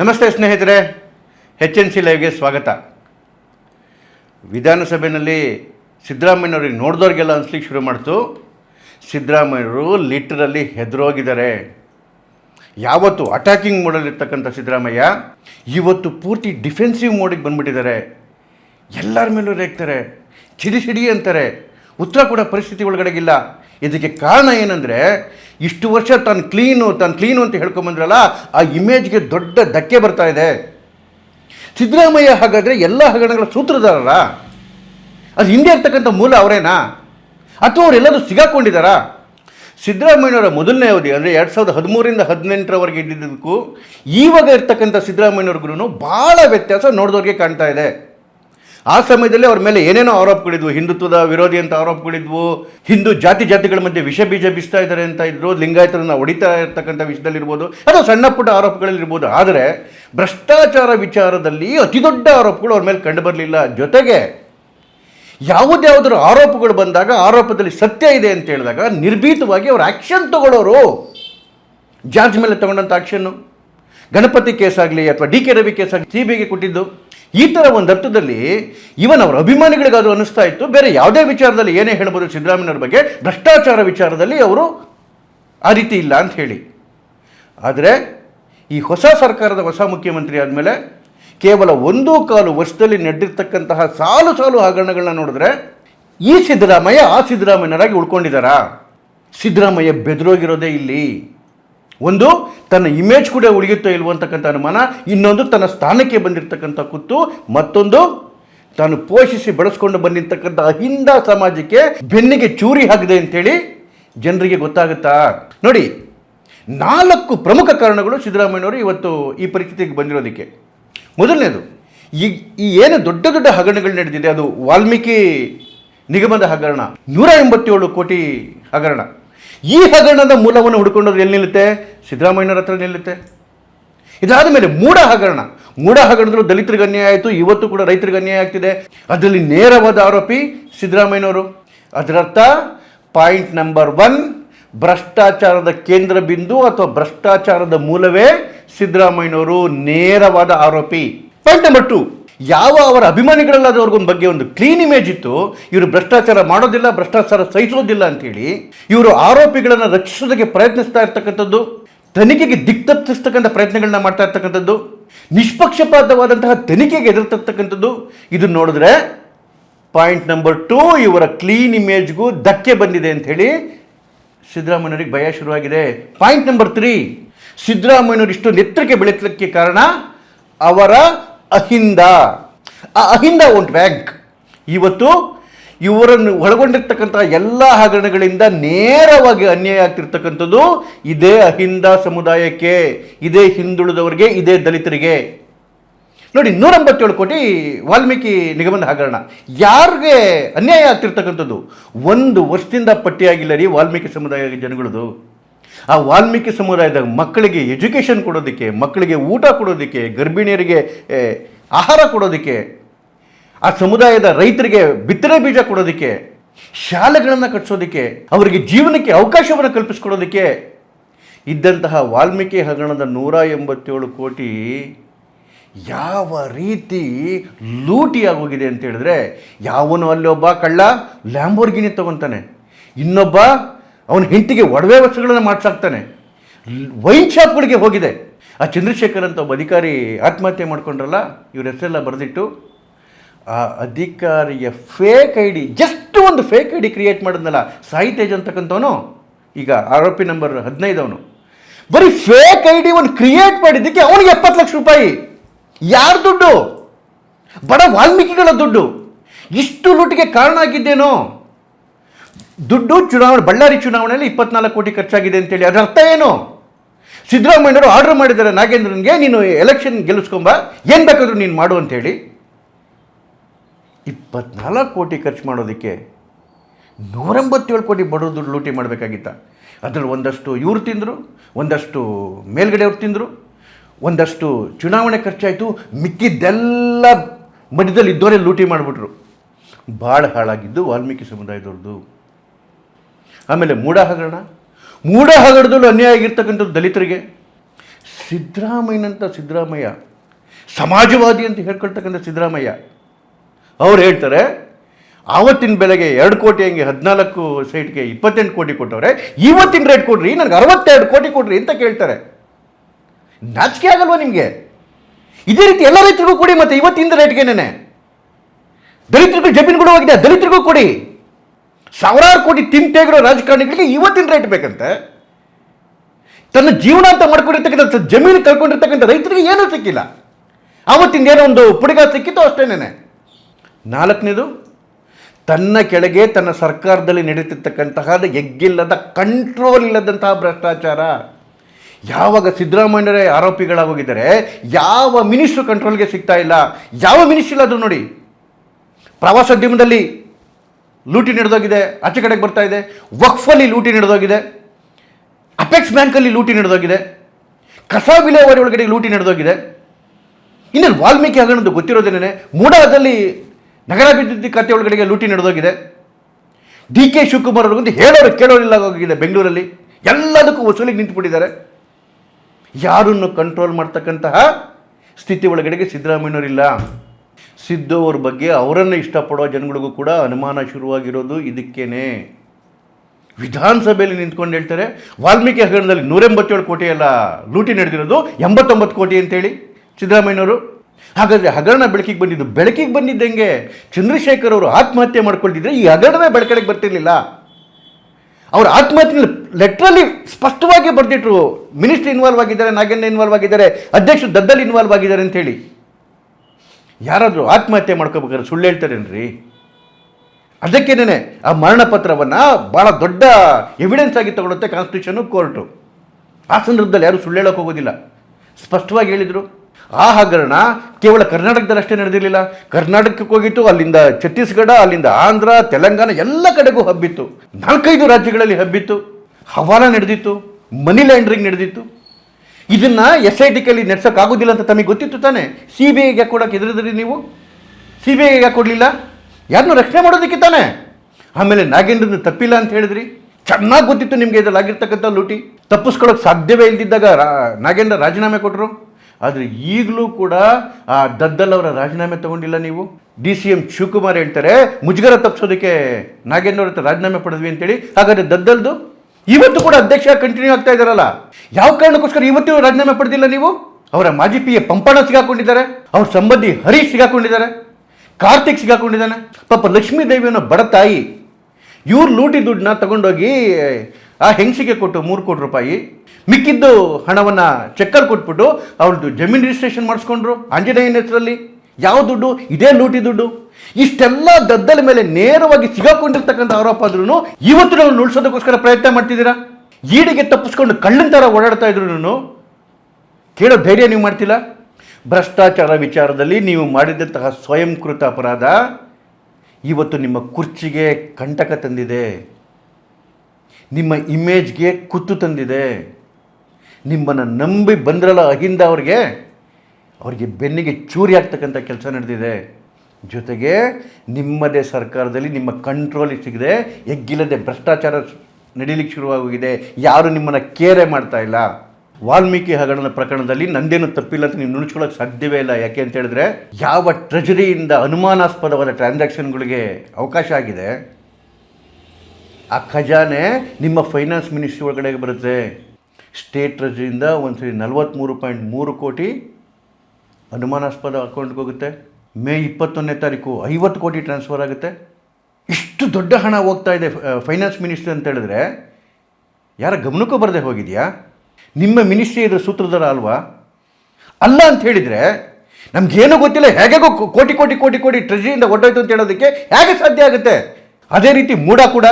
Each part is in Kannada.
ನಮಸ್ತೆ ಸ್ನೇಹಿತರೆ ಎಚ್ ಎನ್ ಸಿ ಲೈವ್ಗೆ ಸ್ವಾಗತ. ವಿಧಾನಸಭೆಯಲ್ಲಿ ಸಿದ್ದರಾಮಯ್ಯವ್ರಿಗೆ ನೋಡಿದವ್ರಿಗೆಲ್ಲ ಅನಿಸ್ಲಿಕ್ಕೆ ಶುರು ಮಾಡ್ತು. ಸಿದ್ದರಾಮಯ್ಯವರು ಲಿಟ್ರಲ್ಲಿ ಹೆದರೋಗಿದ್ದಾರೆ. ಯಾವತ್ತು ಅಟ್ಯಾಕಿಂಗ್ ಮೋಡಲ್ಲಿರ್ತಕ್ಕಂಥ ಸಿದ್ದರಾಮಯ್ಯ, ಇವತ್ತು ಪೂರ್ತಿ ಡಿಫೆನ್ಸಿವ್ ಮೋಡಿಗೆ ಬಂದ್ಬಿಟ್ಟಿದ್ದಾರೆ. ಎಲ್ಲರ ಮೇಲೂ ರೇಗ್ತಾರೆ. ಚಿಡಿ ಸಿಡಿ ಅಂತಾರೆ. ಉತ್ತರ ಕೂಡ ಪರಿಸ್ಥಿತಿ ಒಳಗಡೆಗಿಲ್ಲ. ಇದಕ್ಕೆ ಕಾರಣ ಏನಂದರೆ, ಇಷ್ಟು ವರ್ಷ ತಾನು ಕ್ಲೀನು ತಾನು ಕ್ಲೀನು ಅಂತ ಹೇಳ್ಕೊಂಬಂದ್ರಲ್ಲ ಆ ಇಮೇಜ್ಗೆ ದೊಡ್ಡ ಧಕ್ಕೆ ಬರ್ತಾ ಇದೆ. ಸಿದ್ದರಾಮಯ್ಯ ಹಾಗಾದರೆ ಎಲ್ಲ ಹಗರಣಗಳ ಸೂತ್ರಧಾರರ ಅದು ಹಿಂದೆ ಇರ್ತಕ್ಕಂಥ ಮೂಲ ಅವರೇನಾ? ಅಥವಾ ಅವರೆಲ್ಲರೂ ಸಿಗಾಕೊಂಡಿದ್ದಾರಾ? ಸಿದ್ದರಾಮಯ್ಯನವರ ಮೊದಲನೇ ಅವಧಿ, ಅಂದರೆ ಎರಡು ಸಾವಿರದ ಹದಿಮೂರಿಂದ ಹದಿನೆಂಟರವರೆಗೆ ಇದ್ದಿದ್ದಕ್ಕೂ ಈವಾಗ ಇರ್ತಕ್ಕಂಥ ಸಿದ್ದರಾಮಯ್ಯನವ್ರಿಗೂ ಭಾಳ ವ್ಯತ್ಯಾಸ ನೋಡಿದವ್ರಿಗೆ ಕಾಣ್ತಾ ಇದೆ. ಆ ಸಮಯದಲ್ಲಿ ಅವ್ರ ಮೇಲೆ ಏನೇನೋ ಆರೋಪಗಳಿದ್ವು ಹಿಂದುತ್ವದ ವಿರೋಧಿ ಅಂತ ಆರೋಪಗಳಿದ್ವು ಹಿಂದೂ ಜಾತಿ ಜಾತಿಗಳ ಮಧ್ಯೆ ವಿಷ ಬೀಜ ಬಿಸ್ತಾ ಇದ್ದಾರೆ ಅಂತ ಇದ್ರು. ಲಿಂಗಾಯತರನ್ನ ಹೊಡಿತಾ ಇರ್ತಕ್ಕಂಥ ವಿಷಯದಲ್ಲಿರ್ಬೋದು. ಅಥವಾ ಸಣ್ಣ ಪುಟ್ಟ ಆರೋಪಗಳಲ್ಲಿರ್ಬೋದು. ಆದರೆ ಭ್ರಷ್ಟಾಚಾರ ವಿಚಾರದಲ್ಲಿ ಅತಿ ದೊಡ್ಡ ಆರೋಪಗಳು ಅವ್ರ ಮೇಲೆ ಕಂಡು ಬರಲಿಲ್ಲ. ಜೊತೆಗೆ ಯಾವುದ್ಯಾವುದರ ಆರೋಪಗಳು ಬಂದಾಗ ಆರೋಪದಲ್ಲಿ ಸತ್ಯ ಇದೆ ಅಂತ ಹೇಳಿದಾಗ ನಿರ್ಭೀತವಾಗಿ ಅವರು ಆ್ಯಕ್ಷನ್ ತಗೊಳ್ಳೋರು. ಜಾರ್ಜ್ ಮೇಲೆ ತಗೊಂಡಂಥ ಆ್ಯಕ್ಷನ್ನು. ಗಣಪತಿ ಕೇಸ್ ಆಗಲಿ ಅಥವಾ ಡಿ ಕೆ ರವಿ ಕೇಸ್ ಆಗಲಿ ಸಿ ಬಿಗೆ ಕೊಟ್ಟಿದ್ದು. ಈ ಥರ ಒಂದು ಅರ್ಥದಲ್ಲಿ ಇವನ್ ಅವರ ಅಭಿಮಾನಿಗಳಿಗಾದರೂ ಅನ್ನಿಸ್ತಾ ಇತ್ತು. ಬೇರೆ ಯಾವುದೇ ವಿಚಾರದಲ್ಲಿ ಏನೇ ಹೇಳ್ಬೋದು ಸಿದ್ದರಾಮಯ್ಯವ್ರ ಬಗ್ಗೆ, ಭ್ರಷ್ಟಾಚಾರ ವಿಚಾರದಲ್ಲಿ ಅವರು ಆ ರೀತಿ ಇಲ್ಲ ಅಂತ ಹೇಳಿ. ಆದರೆ ಈ ಹೊಸ ಸರ್ಕಾರದ ಹೊಸ ಮುಖ್ಯಮಂತ್ರಿ ಆದಮೇಲೆ ಕೇವಲ ಒಂದು ಕಾಲು ವರ್ಷದಲ್ಲಿ ನಡೆದಿರ್ತಕ್ಕಂತಹ ಸಾಲು ಸಾಲು ಹಗರಣಗಳನ್ನ ನೋಡಿದ್ರೆ ಈ ಸಿದ್ದರಾಮಯ್ಯ ಆ ಸಿದ್ದರಾಮಯ್ಯನರಾಗಿ ಉಳ್ಕೊಂಡಿದ್ದಾರಾ? ಸಿದ್ದರಾಮಯ್ಯ ಬೆದರೋಗಿರೋದೇ ಇಲ್ಲಿ. ಒಂದು ತನ್ನ ಇಮೇಜ್ ಕೂಡ ಉಳಿಯುತ್ತೋ ಇಲ್ವೋ ಅಂತಕ್ಕಂಥ ಅನುಮಾನ, ಇನ್ನೊಂದು ತನ್ನ ಸ್ಥಾನಕ್ಕೆ ಬಂದಿರತಕ್ಕಂಥ ಕುತ್ತು, ಮತ್ತೊಂದು ತಾನು ಪೋಷಿಸಿ ಬೆಳೆಸ್ಕೊಂಡು ಬಂದಿರತಕ್ಕಂಥ ಅಹಿಂದ ಸಮಾಜಕ್ಕೆ ಬೆನ್ನಿಗೆ ಚೂರಿ ಹಾಕಿದೆ ಅಂತೇಳಿ ಜನರಿಗೆ ಗೊತ್ತಾಗುತ್ತಾ? ನೋಡಿ, ನಾಲ್ಕು ಪ್ರಮುಖ ಕಾರಣಗಳು ಸಿದ್ದರಾಮಯ್ಯವರು ಇವತ್ತು ಈ ಪರಿಸ್ಥಿತಿಗೆ ಬಂದಿರೋದಕ್ಕೆ. ಮೊದಲನೇದು, ಈ ಈ ಏನು ದೊಡ್ಡ ದೊಡ್ಡ ಹಗರಣಗಳು ನಡೆದಿದೆ, ಅದು ವಾಲ್ಮೀಕಿ ನಿಗಮದ ಹಗರಣ, ನೂರ ಎಂಬತ್ತೇಳು ಕೋಟಿ ಹಗರಣ. ಈ ಹಗರಣದ ಮೂಲವನ್ನು ಹುಡ್ಕೊಂಡೋದ್ರೆ ಎಲ್ಲಿ ನಿಲ್ಲುತ್ತೆ? ಸಿದ್ದರಾಮಯ್ಯನವ್ರ ಹತ್ರ ನಿಲ್ಲುತ್ತೆ. ಇದಾದ ಮೇಲೆ ಮೂಢ ಹಗರಣ. ಮೂಡ ಹಗರಣದಲ್ಲೂ ದಲಿತರಿಗೆ ಅನ್ಯಾಯ ಆಯಿತು, ಇವತ್ತು ಕೂಡ ರೈತರಿಗೆ ಅನ್ಯಾಯ ಆಗ್ತಿದೆ. ಅದರಲ್ಲಿ ನೇರವಾದ ಆರೋಪಿ ಸಿದ್ದರಾಮಯ್ಯನವರು. ಅದರರ್ಥ ಪಾಯಿಂಟ್ ನಂಬರ್ ಒನ್ ಭ್ರಷ್ಟಾಚಾರದ ಕೇಂದ್ರ ಬಿಂದು ಅಥವಾ ಭ್ರಷ್ಟಾಚಾರದ ಮೂಲವೇ ಸಿದ್ದರಾಮಯ್ಯನವರು ನೇರವಾದ ಆರೋಪಿ. ಪಾಯಿಂಟ್ ನಂಬರ್ ಟು ಯಾವ ಅವರ ಅಭಿಮಾನಿಗಳಲ್ಲಾದ ಅವ್ರಿಗೊಂದು ಬಗ್ಗೆ ಒಂದು ಕ್ಲೀನ್ ಇಮೇಜ್ ಇತ್ತು. ಇವರು ಭ್ರಷ್ಟಾಚಾರ ಮಾಡೋದಿಲ್ಲ, ಭ್ರಷ್ಟಾಚಾರ ಸಹಿಸೋದಿಲ್ಲ ಅಂತೇಳಿ ಇವರು ಆರೋಪಿಗಳನ್ನು ರಕ್ಷಿಸೋದಕ್ಕೆ ಪ್ರಯತ್ನಿಸ್ತಾ ಇರ್ತಕ್ಕಂಥದ್ದು, ತನಿಖೆಗೆ ದಿಕ್ತಪ್ಪಿಸ್ತಕ್ಕಂಥ ಪ್ರಯತ್ನಗಳನ್ನ ಮಾಡ್ತಾ ಇರ್ತಕ್ಕಂಥದ್ದು, ನಿಷ್ಪಕ್ಷಪಾತವಾದಂತಹ ತನಿಖೆಗೆ ಎದುರ್ತಕ್ಕಂಥದ್ದು. ಇದನ್ನು ನೋಡಿದ್ರೆ ಪಾಯಿಂಟ್ ನಂಬರ್ ಟೂ ಇವರ ಕ್ಲೀನ್ ಇಮೇಜ್ಗೂ ಧಕ್ಕೆ ಬಂದಿದೆ ಅಂತ ಹೇಳಿ ಸಿದ್ದರಾಮಯ್ಯನವರಿಗೆ ಭಯ ಶುರುವಾಗಿದೆ. ಪಾಯಿಂಟ್ ನಂಬರ್ ತ್ರೀ ಸಿದ್ದರಾಮಯ್ಯನವರು ಇಷ್ಟು ನೆತ್ತರಕ್ಕೆ ಬೆಳೀತಕ್ಕೆ ಕಾರಣ ಅವರ ಅಹಿಂದ. ಆ ಅಹಿಂದ ಒಂದು ಬ್ಯಾಂಕ್ ಇವತ್ತು ಇವರನ್ನು ಒಳಗೊಂಡಿರ್ತಕ್ಕಂಥ ಎಲ್ಲ ಹಗರಣಗಳಿಂದ ನೇರವಾಗಿ ಅನ್ಯಾಯ ಆಗ್ತಿರ್ತಕ್ಕಂಥದ್ದು ಇದೇ ಅಹಿಂದ ಸಮುದಾಯಕ್ಕೆ, ಇದೇ ಹಿಂದುಳಿದವರಿಗೆ, ಇದೇ ದಲಿತರಿಗೆ. ನೋಡಿ, ನೂರಂಬತ್ತೇಳು ಕೋಟಿ ವಾಲ್ಮೀಕಿ ನಿಗಮದ ಹಗರಣ. ಯಾರಿಗೆ ಅನ್ಯಾಯ ಆಗ್ತಿರ್ತಕ್ಕಂಥದ್ದು? ಒಂದು ವರ್ಷದಿಂದ ಪಟ್ಟಿಯಾಗಿಲ್ಲ ರೀ ವಾಲ್ಮೀಕಿ ಸಮುದಾಯ ಜನಗಳದು ಆ ವಾಲ್ಮೀಕಿ ಸಮುದಾಯದ ಮಕ್ಕಳಿಗೆ ಎಜುಕೇಷನ್ ಕೊಡೋದಕ್ಕೆ, ಮಕ್ಕಳಿಗೆ ಊಟ ಕೊಡೋದಕ್ಕೆ, ಗರ್ಭಿಣಿಯರಿಗೆ ಆಹಾರ ಕೊಡೋದಕ್ಕೆ, ಆ ಸಮುದಾಯದ ರೈತರಿಗೆ ಬಿತ್ತನೆ ಬೀಜ ಕೊಡೋದಕ್ಕೆ, ಶಾಲೆಗಳನ್ನು ಕಟ್ಟಿಸೋದಕ್ಕೆ ಅವರಿಗೆ ಜೀವನಕ್ಕೆ ಅವಕಾಶವನ್ನು ಕಲ್ಪಿಸ್ಕೊಡೋದಕ್ಕೆ, ಇದ್ದಂತಹ ವಾಲ್ಮೀಕಿ ಹಗರಣದ ನೂರ ಎಂಬತ್ತೇಳು ಕೋಟಿ ಯಾವ ರೀತಿ ಲೂಟಿಯಾಗೋಗಿದೆ ಅಂತ ಹೇಳಿದ್ರೆ, ಯಾವನು ಅಲ್ಲಿ ಒಬ್ಬ ಕಳ್ಳ ಲ್ಯಾಂಬೋರ್ಗಿನಿ ತಗೊತಾನೆ, ಇನ್ನೊಬ್ಬ ಅವನ ಹೆಂಡತಿಗೆ ಒಡವೆ ವಸ್ತುಗಳನ್ನು ಮಾಡ್ಸಾಕ್ತಾನೆ. ವೈನ್ ಶಾಪ್ಗಳಿಗೆ ಹೋಗಿದೆ. ಆ ಚಂದ್ರಶೇಖರ್ ಅಂತ ಒಬ್ಬ ಅಧಿಕಾರಿ ಆತ್ಮಹತ್ಯೆ ಮಾಡ್ಕೊಂಡ್ರಲ್ಲ, ಇವ್ರ ಹೆಸರೆಲ್ಲ ಬರೆದಿಟ್ಟು, ಆ ಅಧಿಕಾರಿಯ ಫೇಕ್ ಐ ಡಿ ಜಸ್ಟ್ ಒಂದು ಫೇಕ್ ಐ ಡಿ ಕ್ರಿಯೇಟ್ ಮಾಡಿದ್ನಲ್ಲ ಸಾಹಿ ತೇಜ್ ಅಂತಕ್ಕಂಥವನು ಈಗ ಆರೋಪಿ ನಂಬರ್ ಹದಿನೈದು ಅವನು. ಬರೀ ಫೇಕ್ ಐ ಡಿ ಒಂದು ಕ್ರಿಯೇಟ್ ಮಾಡಿದ್ದಕ್ಕೆ ಅವನಿಗೆ ಎಪ್ಪತ್ತು ಲಕ್ಷ ರೂಪಾಯಿ. ಯಾರ ದುಡ್ಡು? ಬಡ ವಾಲ್ಮೀಕಿಗಳ ದುಡ್ಡು. ಇಷ್ಟು ಲೂಟಿಗೆ ಕಾರಣ ಆಗಿದ್ದೇನೋ? ದುಡ್ಡು ಚುನಾವಣೆ, ಬಳ್ಳಾರಿ ಚುನಾವಣೆಯಲ್ಲಿ ಇಪ್ಪತ್ನಾಲ್ಕು ಕೋಟಿ ಖರ್ಚಾಗಿದೆ ಅಂತೇಳಿ. ಅದರ ಅರ್ಥ ಏನು? ಸಿದ್ದರಾಮಯ್ಯವರು ಆರ್ಡರ್ ಮಾಡಿದ್ದಾರೆ, ನಾಗೇಂದ್ರನಿಗೆ, ನೀನು ಎಲೆಕ್ಷನ್ ಗೆಲ್ಲಿಸ್ಕೊಂಬ, ಏನು ಬೇಕಾದರೂ ನೀನು ಮಾಡು ಅಂತೇಳಿ. ಇಪ್ಪತ್ನಾಲ್ಕು ಕೋಟಿ ಖರ್ಚು ಮಾಡೋದಕ್ಕೆ ನೂರೆಂಬತ್ತೇಳು ಕೋಟಿ ಬಡವ್ರ ದುಡ್ಡು ಲೂಟಿ ಮಾಡಬೇಕಾಗಿತ್ತ. ಅದರಲ್ಲಿ ಒಂದಷ್ಟು ಇವ್ರು ತಿಂದರು, ಒಂದಷ್ಟು ಮೇಲ್ಗಡೆಯವ್ರು ತಿಂದರು, ಒಂದಷ್ಟು ಚುನಾವಣೆ ಖರ್ಚಾಯಿತು, ಮಿಕ್ಕಿದ್ದೆಲ್ಲ ಮಧ್ಯದಲ್ಲಿ ಇದ್ದವರೇ ಲೂಟಿ ಮಾಡಿಬಿಟ್ರು. ಭಾಳ ಹಾಳಾಗಿದ್ದು ವಾಲ್ಮೀಕಿ ಸಮುದಾಯದವ್ರದ್ದು ಆಮೇಲೆ ಮೂಢ ಹಗರಣ ಹಗರಣದಲ್ಲೂ ಅನ್ಯಾಯ ಆಗಿರ್ತಕ್ಕಂಥದ್ದು ದಲಿತರಿಗೆ. ಸಿದ್ದರಾಮಯ್ಯನಂಥ ಸಿದ್ದರಾಮಯ್ಯ, ಸಮಾಜವಾದಿ ಅಂತ ಹೇಳ್ಕೊಳ್ತಕ್ಕಂಥ ಸಿದ್ದರಾಮಯ್ಯ, ಅವ್ರು ಹೇಳ್ತಾರೆ, ಆವತ್ತಿನ ಬೆಲೆಗೆ ಎರಡು ಕೋಟಿ ಹಂಗೆ ಹದಿನಾಲ್ಕು ಸೈಟ್ಗೆ ಇಪ್ಪತ್ತೆಂಟು ಕೋಟಿ ಕೊಟ್ಟವ್ರೆ, ಇವತ್ತಿನ ರೇಟ್ ಕೊಡ್ರಿ, ನನಗೆ ಅರವತ್ತೆರಡು ಕೋಟಿ ಕೊಡ್ರಿ ಅಂತ ಕೇಳ್ತಾರೆ. ನಾಚಿಕೆ ಆಗಲ್ವಾ ನಿಮಗೆ? ಇದೇ ರೀತಿ ಎಲ್ಲ ರೈತರಿಗೂ ಕೊಡಿ ಮತ್ತೆ ಇವತ್ತಿಂದ ರೇಟ್ಗೆನೇನೆ ದಲಿತರಿಗೂ ಕೂಡ ಹೋಗಿದೆ ದಲಿತರಿಗೂ ಕೊಡಿ. ಸಾವಿರಾರು ಕೋಟಿ ತಿಂಟೆಗಿರೋ ರಾಜಕಾರಣಿಗಳಿಗೆ ಇವತ್ತಿನ ರೇಟ್ ಬೇಕಂತೆ? ತನ್ನ ಜೀವನ ಅಂತ ಮಾಡ್ಕೊಂಡಿರ್ತಕ್ಕಂಥ ಜಮೀನು ಕಳ್ಕೊಂಡಿರ್ತಕ್ಕಂಥ ರೈತರಿಗೆ ಏನೂ ಸಿಕ್ಕಿಲ್ಲ. ಅವತ್ತಿಂದ ಏನೋ ಒಂದು ಪುಡಿಗ ಸಿಕ್ಕಿತ್ತು ಅಷ್ಟೇನೇನೆ. ನಾಲ್ಕನೇದು, ತನ್ನ ಕೆಳಗೆ ತನ್ನ ಸರ್ಕಾರದಲ್ಲಿ ನಡೀತಿರ್ತಕ್ಕಂತಹ ಎಗ್ಗಿಲ್ಲದ ಕಂಟ್ರೋಲ್ ಇಲ್ಲದಂತಹ ಭ್ರಷ್ಟಾಚಾರ. ಯಾವಾಗ ಸಿದ್ದರಾಮಯ್ಯರೇ ಆರೋಪಿಗಳಾಗೋಗಿದ್ದಾರೆ, ಯಾವ ಮಿನಿಸ್ಟ್ರು ಕಂಟ್ರೋಲ್ಗೆ ಸಿಗ್ತಾ ಇಲ್ಲ, ಯಾವ ಮಿನಿಸ್ಟ್ರ್ ಇಲ್ಲ ಅದು ನೋಡಿ. ಪ್ರವಾಸೋದ್ಯಮದಲ್ಲಿ ಲೂಟಿ ನಡೆದೋಗಿದೆ, ಆಚೆ ಕಡೆಗೆ ಬರ್ತಾ ಇದೆ. ವಕ್ಫಲ್ಲಿ ಲೂಟಿ ನಡೆದೋಗಿದೆ. ಅಪೆಕ್ಸ್ ಬ್ಯಾಂಕಲ್ಲಿ ಲೂಟಿ ನಡೆದೋಗಿದೆ. ಕಸ ವಿಲೇವಾರಿ ಒಳಗಡೆ ಲೂಟಿ ನಡೆದೋಗಿದೆ. ಇನ್ನೇನು ವಾಲ್ಮೀಕಿ ಹಗರಣದ್ದು ಗೊತ್ತಿರೋದೇನೆ ಮೂಡಾದಲ್ಲಿ ನಗರಾಭಿವೃದ್ಧಿ ಖಾತೆ ಒಳಗಡೆಗೆ ಲೂಟಿ ನಡೆದೋಗಿದೆ. ಡಿ ಕೆ ಶಿವಕುಮಾರ್ ಅವ್ರಿಗೊಂದು ಹೇಳೋರು ಕೇಳೋರಿಲ್ಲ ಹೋಗಿದೆ ಬೆಂಗಳೂರಲ್ಲಿ. ಎಲ್ಲದಕ್ಕೂ ವಸೂಲಿಗೆ ನಿಂತುಬಿಟ್ಟಿದ್ದಾರೆ. ಯಾರನ್ನು ಕಂಟ್ರೋಲ್ ಮಾಡ್ತಕ್ಕಂತಹ ಸ್ಥಿತಿ ಒಳಗಡೆಗೆ ಸಿದ್ದರಾಮಯ್ಯನವರಿಲ್ಲ ಸಿದ್ದು ಅವ್ರ ಬಗ್ಗೆ ಅವರನ್ನು ಇಷ್ಟಪಡೋ ಜನಗಳಿಗೂ ಕೂಡ ಅನುಮಾನ ಶುರುವಾಗಿರೋದು ಇದಕ್ಕೇನೆ. ವಿಧಾನಸಭೆಯಲ್ಲಿ ನಿಂತ್ಕೊಂಡು ಹೇಳ್ತಾರೆ, ವಾಲ್ಮೀಕಿ ಹಗರಣದಲ್ಲಿ ನೂರೆಂಬತ್ತೇಳು ಕೋಟಿ ಎಲ್ಲ ಲೂಟಿ ನಡೆದಿರೋದು, ಎಂಬತ್ತೊಂಬತ್ತು ಕೋಟಿ ಅಂತೇಳಿ ಸಿದ್ದರಾಮಯ್ಯನವರು. ಹಾಗಾದರೆ ಹಗರಣ ಬೆಳಕಿಗೆ ಬಂದಿದ್ದು ಬೆಳಕಿಗೆ ಬಂದಿದ್ದಂಗೆ ಚಂದ್ರಶೇಖರ್ ಅವರು ಆತ್ಮಹತ್ಯೆ ಮಾಡ್ಕೊಳ್ತಿದ್ರೆ ಈ ಹಗರಣವೇ ಬೆಳಕಡೆಗೆ ಬರ್ತಿರ್ಲಿಲ್ಲ. ಅವ್ರ ಆತ್ಮಹತ್ಯೆ ಲೆಟ್ರಲ್ಲಿ ಸ್ಪಷ್ಟವಾಗಿ ಬರೆದಿಟ್ರು. ಮಿನಿಸ್ಟರ್ ಇನ್ವಾಲ್ವ್ ಆಗಿದ್ದಾರೆ ನಾಗೇಂದ್ರ ಇನ್ವಾಲ್ವ್ ಆಗಿದ್ದಾರೆ, ಅಧ್ಯಕ್ಷರು ದದ್ದಲ್ಲಿ ಇನ್ವಾಲ್ವ್ ಆಗಿದ್ದಾರೆ ಅಂತೇಳಿ. ಯಾರಾದರೂ ಆತ್ಮಹತ್ಯೆ ಮಾಡ್ಕೋಬೇಕಾದ್ರೆ ಸುಳ್ಳು ಹೇಳ್ತಾರೇನ್ರಿ? ಅದಕ್ಕೇನೆ ಆ ಮರಣ ಪತ್ರವನ್ನು ಭಾಳ ದೊಡ್ಡ ಎವಿಡೆನ್ಸ್ ಆಗಿ ತಗೊಳುತ್ತೆ ಕಾನ್ಸ್ಟಿಟ್ಯೂಷನು ಕೋರ್ಟು ಆ ಸಂದರ್ಭದಲ್ಲಿ ಯಾರು ಸುಳ್ಳು ಹೇಳೋಕೆ ಹೋಗೋದಿಲ್ಲ. ಸ್ಪಷ್ಟವಾಗಿ ಹೇಳಿದರು. ಆ ಹಗರಣ ಕೇವಲ ಕರ್ನಾಟಕದಲ್ಲಿ ಅಷ್ಟೇ ನಡೆದಿರಲಿಲ್ಲ. ಕರ್ನಾಟಕಕ್ಕೆ ಹೋಗಿತ್ತು, ಅಲ್ಲಿಂದ ಛತ್ತೀಸ್ಗಢ, ಅಲ್ಲಿಂದ ಆಂಧ್ರ, ತೆಲಂಗಾಣ ಎಲ್ಲ ಕಡೆಗೂ ಹಬ್ಬಿತ್ತು. ನಾಲ್ಕೈದು ರಾಜ್ಯಗಳಲ್ಲಿ ಹಬ್ಬಿತ್ತು. ಹವಾಲ ನಡೆದಿತ್ತು. ಮನಿ ಲ್ಯಾಂಡ್ರಿಂಗ್ ನಡೆದಿತ್ತು. ಇದನ್ನು ಎಸ್ ಐ ಟಿ ಕಲ್ಲಿ ನಡೆಸೋಕ್ಕಾಗೋದಿಲ್ಲ ಅಂತ ತಮಗೆ ಗೊತ್ತಿತ್ತು ತಾನೇ. ಸಿ ಬಿ ಐಗೆ ಕೊಡೋಕೆ ಎದುರಿದ್ರಿ ನೀವು? ಸಿ ಬಿ ಐಗೆ ಕೊಡಲಿಲ್ಲ? ಯಾರನ್ನೂ ರಕ್ಷಣೆ ಮಾಡೋದಕ್ಕೆ ತಾನೇ? ಆಮೇಲೆ ನಾಗೇಂದ್ರನ ತಪ್ಪಿಲ್ಲ ಅಂತ ಹೇಳಿದ್ರಿ. ಚೆನ್ನಾಗಿ ಗೊತ್ತಿತ್ತು ನಿಮಗೆ ಇದರಲ್ಲಿ ಆಗಿರ್ತಕ್ಕಂಥ ಲೂಟಿ. ತಪ್ಪಿಸ್ಕೊಳ್ಳೋಕೆ ಸಾಧ್ಯವೇ ಇಲ್ದಿದ್ದಾಗ ರಾ, ನಾಗೇಂದ್ರ ರಾಜೀನಾಮೆ ಕೊಟ್ಟರು ಆದರೆ ಈಗಲೂ ಕೂಡ ಆ ದದ್ದಲ್ ಅವರ ರಾಜೀನಾಮೆ ತಗೊಂಡಿಲ್ಲ ನೀವು. ಡಿ ಸಿ ಎಂ ಶಿವಕುಮಾರ್ ಹೇಳ್ತಾರೆ, ಮುಜುಗರ ತಪ್ಪಿಸೋದಕ್ಕೆ ನಾಗೇಂದ್ರ ಅವ್ರ ಹತ್ರ ರಾಜೀನಾಮೆ ಪಡೆದ್ವಿ ಅಂತೇಳಿ. ಹಾಗಾದರೆ ದದ್ದಲ್ದು? ಇವತ್ತು ಕೂಡ ಅಧ್ಯಕ್ಷ ಕಂಟಿನ್ಯೂ ಆಗ್ತಾ ಇದ್ದಾರಲ್ಲ? ಯಾವ ಕಾರಣಕ್ಕೋಸ್ಕರ ಇವತ್ತು ರಾಜೀನಾಮೆ ಪಡೆದಿಲ್ಲ ನೀವು? ಅವರ ಮಾಜಿ ಪಿ ಎ ಪಂಪಣ ಸಿಗಾಕೊಂಡಿದ್ದಾರೆ, ಅವ್ರ ಸಂಬಂಧಿ ಹರೀಶ್ ಸಿಗಾಕೊಂಡಿದ್ದಾರೆ, ಕಾರ್ತಿಕ್ ಸಿಗಾಕೊಂಡಿದ್ದಾನೆ, ಪಾಪ ಲಕ್ಷ್ಮೀ ದೇವಿಯನ್ನು ಬಡ ತಾಯಿ. ಇವ್ರು ಲೂಟಿ ದುಡ್ಡನ್ನ ತಗೊಂಡೋಗಿ, ಆ ಹೆಂಗಸಿಗೆ ಕೊಟ್ಟು ಮೂರು ಕೋಟಿ ರೂಪಾಯಿ, ಮಿಕ್ಕಿದ್ದು ಹಣವನ್ನು ಚೆಕ್ಕಲ್ಲಿ ಕೊಟ್ಬಿಟ್ಟು ಅವ್ರದ್ದು ಜಮೀನು ರಿಜಿಸ್ಟ್ರೇಷನ್ ಮಾಡಿಸ್ಕೊಂಡ್ರು, ಆಂಜನೇಯನ ಹೆಸರಲ್ಲಿ. ಯಾವ ದುಡ್ಡು? ಇದೇ ಲೂಟಿ ದುಡ್ಡು. ಇಷ್ಟೆಲ್ಲ ದದ್ದಲ ಮೇಲೆ ನೇರವಾಗಿ ಸಿಗಾಕೊಂಡಿರ್ತಕ್ಕಂಥ ಆರೋಪ ಆದ್ರೂ ಇವತ್ತು ನಾವು ನುಡ್ಸೋದಕ್ಕೋಸ್ಕರ ಪ್ರಯತ್ನ ಮಾಡ್ತಿದ್ದೀರಾ? ಈಡಿಗೆ ತಪ್ಪಿಸ್ಕೊಂಡು ಕಳ್ಳನ ಥರ ಓಡಾಡ್ತಾ ಇದ್ರು ಕೇಳೋ ಧೈರ್ಯ ನೀವು ಮಾಡ್ತಿಲ್ಲ? ಭ್ರಷ್ಟಾಚಾರ ವಿಚಾರದಲ್ಲಿ ನೀವು ಮಾಡಿದಂತಹ ಸ್ವಯಂಕೃತ ಅಪರಾಧ ಇವತ್ತು ನಿಮ್ಮ ಕುರ್ಚಿಗೆ ಕಂಟಕ ತಂದಿದೆ. ನಿಮ್ಮ ಇಮೇಜ್ಗೆ ಕುತ್ತು ತಂದಿದೆ. ನಿಮ್ಮನ್ನು ನಂಬಿ ಬಂದ್ರಲ್ಲ ಅಹಿಂದ ಅವ್ರಿಗೆ? ಅವರಿಗೆ ಬೆನ್ನಿಗೆ ಚೂರಿ ಆಗ್ತಕ್ಕಂಥ ಕೆಲಸ ನಡೆದಿದೆ. ಜೊತೆಗೆ ನಿಮ್ಮದೇ ಸರ್ಕಾರದಲ್ಲಿ ನಿಮ್ಮ ಕಂಟ್ರೋಲ್ ಸಿಗದೆ ಎಗ್ಗಿಲ್ಲದೆ ಭ್ರಷ್ಟಾಚಾರ ನಡೀಲಿಕ್ಕೆ ಶುರುವಾಗೋಗಿದೆ. ಯಾರು ನಿಮ್ಮನ್ನು ಕೇರೆ ಮಾಡ್ತಾ ಇಲ್ಲ. ವಾಲ್ಮೀಕಿ ಹಗರಣ ಪ್ರಕರಣದಲ್ಲಿ ನಂದೇನು ತಪ್ಪಿಲ್ಲ ಅಂತ ನೀವು ನುಣುಚ್ಕೊಳ್ಳೋಕೆ ಸಾಧ್ಯವೇ ಇಲ್ಲ. ಯಾಕೆ ಅಂತ ಹೇಳಿದ್ರೆ, ಯಾವ ಟ್ರೆಜರಿಯಿಂದ ಅನುಮಾನಾಸ್ಪದವಾದ ಟ್ರಾನ್ಸಾಕ್ಷನ್ಗಳಿಗೆ ಅವಕಾಶ ಆಗಿದೆ, ಆ ಖಜಾನೆ ನಿಮ್ಮ ಫೈನಾನ್ಸ್ ಮಿನಿಸ್ಟ್ರಿ ಒಳಗಡೆ ಬರುತ್ತೆ. ಸ್ಟೇಟ್ ಟ್ರೆಜರಿಯಿಂದ ಒಂದು ಸರಿ ನಲ್ವತ್ತ್ಮೂರು ಪಾಯಿಂಟ್ ಮೂರು ಕೋಟಿ ಅನುಮಾನಾಸ್ಪದ ಅಕೌಂಟ್ಗೆ ಹೋಗುತ್ತೆ. ಮೇ ಇಪ್ಪತ್ತೊಂದನೇ ತಾರೀಕು ಐವತ್ತು ಕೋಟಿ ಟ್ರಾನ್ಸ್ಫರ್ ಆಗುತ್ತೆ. ಇಷ್ಟು ದೊಡ್ಡ ಹಣ ಹೋಗ್ತಾ ಇದೆ ಫೈನಾನ್ಸ್ ಮಿನಿಸ್ಟ್ರಿ ಅಂತ ಹೇಳಿದ್ರೆ. ಯಾರ ಗಮನಕ್ಕೂ ಬರದೆ ಹೋಗಿದೆಯಾ? ನಿಮ್ಮ ಮಿನಿಸ್ಟ್ರಿ ಇದ್ರ ಸೂತ್ರಧಾರ ಅಲ್ವಾ? ಅಲ್ಲ ಅಂತ ಹೇಳಿದರೆ, ನಮಗೇನು ಗೊತ್ತಿಲ್ಲ, ಹೇಗೆಗೋ ಕೋಟಿ ಕೋಟಿ ಕೋಟಿ ಕೋಟಿ ಟ್ರೆಜರಿಯಿಂದ ಹೊಟ್ಟೋಯ್ತು ಅಂತ ಹೇಳೋದಕ್ಕೆ ಹೇಗೆ ಸಾಧ್ಯ ಆಗುತ್ತೆ? ಅದೇ ರೀತಿ ಮೂಡ ಕೂಡ.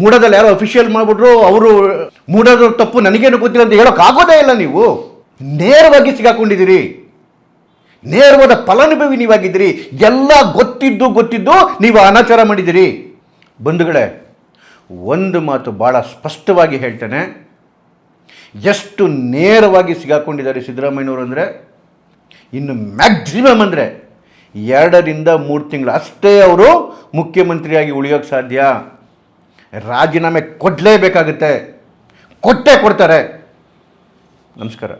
ಮೂಡದಲ್ಲಿ ಯಾರೋ ಅಫಿಷಿಯಲ್ ಮಾಡಿಬಿಟ್ರು, ಅವರು ಮೂಡದ ತಪ್ಪು ನನಗೇನು ಗೊತ್ತಿಲ್ಲ ಅಂತ ಹೇಳೋಕ್ಕಾಗೋದೇ ಇಲ್ಲ ನೀವು. ನೇರವಾಗಿ ಸಿಗಾಕೊಂಡಿದ್ದೀರಿ. ನೇರವಾದ ಫಲಾನುಭವಿ ನೀವಾಗಿದ್ದೀರಿ. ಎಲ್ಲ ಗೊತ್ತಿದ್ದು ಗೊತ್ತಿದ್ದು ನೀವು ಅನಾಚಾರ ಮಾಡಿದ್ದೀರಿ. ಬಂಧುಗಳೇ, ಒಂದು ಮಾತು ಭಾಳ ಸ್ಪಷ್ಟವಾಗಿ ಹೇಳ್ತೇನೆ. ಎಷ್ಟು ನೇರವಾಗಿ ಸಿಗಾಕೊಂಡಿದ್ದಾರೆ ಸಿದ್ದರಾಮಯ್ಯನವರು ಅಂದರೆ, ಇನ್ನು ಮ್ಯಾಕ್ಸಿಮಮ್ ಅಂದರೆ, ಎರಡರಿಂದ ಮೂರು ತಿಂಗಳು ಅಷ್ಟೇ ಅವರು ಮುಖ್ಯಮಂತ್ರಿಯಾಗಿ ಉಳಿಯೋಕ್ಕೆ ಸಾಧ್ಯ. ರಾಜೀನಾಮೆ ಕೊಡಲೇಬೇಕಾಗುತ್ತೆ. ಕೊಟ್ಟೇ ಕೊಡ್ತಾರೆ. ನಮಸ್ಕಾರ.